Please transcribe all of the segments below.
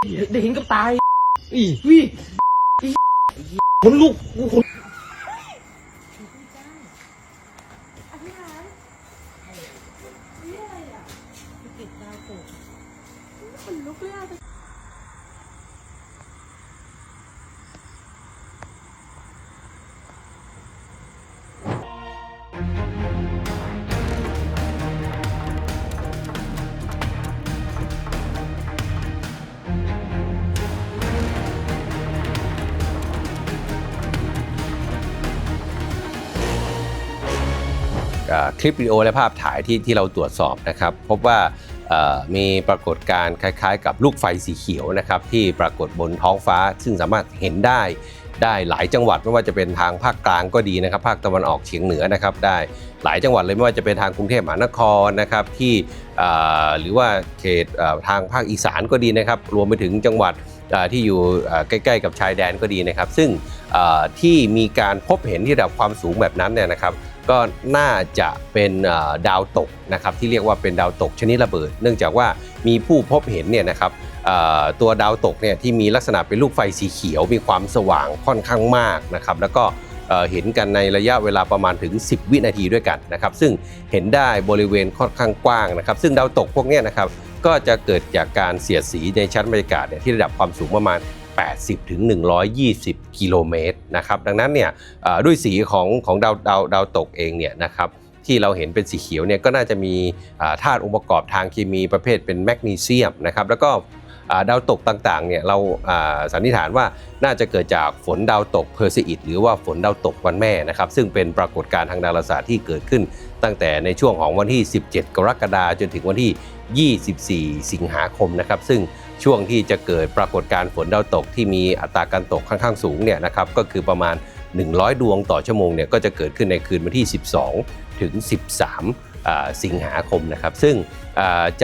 ได้เห็นกับตายอีวิคนลุกกูคนอธิษฐานนี่อะไรอะติดดาวตกคนลุกเลยอะ คลิปวิดีโอและภาพถ่ายที่ที่เราตรวจสอบนะครับ พบว่ามีปรากฏการณ์คล้ายๆ กับลูกไฟสีเขียวนะครับที่ปรากฏบนท้องฟ้า ซึ่งสามารถเห็นได้ได้หลายจังหวัดไม่ว่าจะเป็นทางภาคกลางก็ดีนะครับ ภาคตะวันออกเฉียงเหนือนะครับ ได้หลายจังหวัดเลยไม่ว่าจะเป็นทางกรุงเทพมหานครนะครับที่หรือว่าเขตทางภาคอีสานก็ดีนะครับ รวมไปถึงจังหวัด ที่อยู่ใกล้ ๆ กับชายแดนก็ดีนะครับ ซึ่งที่มีการพบเห็นที่ระดับความสูงแบบนั้นเนี่ยนะครับ ก็น่าจะเป็นดาวตกนะครับที่เรียกว่าเป็นดาวตกชนิดระเบิด เนื่องจากว่ามีผู้พบเห็นเนี่ยนะครับตัวดาวตกเนี่ยที่มีลักษณะเป็นลูกไฟสีเขียว มีความสว่างค่อนข้างมากนะครับ แล้วก็เห็นกันในระยะเวลาประมาณถึง 10 วินาทีด้วยกันนะครับ ซึ่งเห็นได้บริเวณค่อนข้างกว้างนะครับ ซึ่งดาวตกพวกนี้นะครับ ก็จะเกิดจากการเสียดสีในชั้นบรรยากาศเนี่ยที่ระดับความสูงประมาณ 80 ถึง 120 กิโลเมตรนะครับดังนั้นเนี่ยด้วยสีของของดาวดาวดาวตกเองเนี่ยนะครับที่เราเห็นเป็นสีเขียวเนี่ยก็น่าจะมีธาตุองค์ประกอบทางเคมีประเภทเป็นแมกนีเซียมนะครับแล้วก็ ดาวตกต่างๆเนี่ยเราอ่าสันนิษฐานว่าน่าจะเกิดจากฝนดาวตกเพอร์ซีอิดหรือว่าฝนดาวตกวันแม่นะครับซึ่งเป็นปรากฏการณ์ทางดาราศาสตร์ที่เกิดขึ้น ตั้งแต่ในช่วงของวันที่ 17 กรกฎาคมจนถึงวันที่ 24 สิงหาคมนะครับซึ่งช่วงที่จะเกิดปรากฏการณ์ฝนดาวตกที่มีอัตราการตกค่อนข้างสูงเนี่ยนะครับก็คือประมาณ 100 ดวงต่อชั่วโมงเนี่ยก็จะเกิดขึ้นในคืนวันที่ 12 ถึง 13อ่าสิงหาคมนะครับ ซึ่ง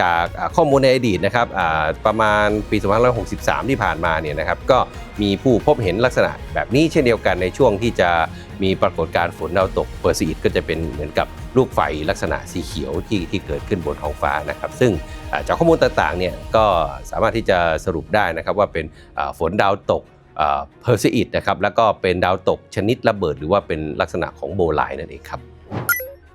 จากข้อมูลในอดีตนะครับประมาณปี 2563 ที่ผ่านมาเนี่ยนะครับก็มีผู้พบเห็นลักษณะแบบนี้เช่นเดียวกันในช่วงที่จะมีปรากฏการณ์ฝนดาวตกเปอร์ซีดก็จะเป็นเหมือนกับลูกไฟลักษณะสีเขียวที่ที่เกิดขึ้นบนท้องฟ้านะครับ ซึ่งจากข้อมูลต่างๆเนี่ยก็สามารถที่จะสรุปได้นะครับว่าเป็นฝนดาวตกเพอร์ซิอิดนะครับแล้วก็เป็นดาวตกชนิดระเบิด หรือว่าเป็นลักษณะของโบไลนั่นเองครับ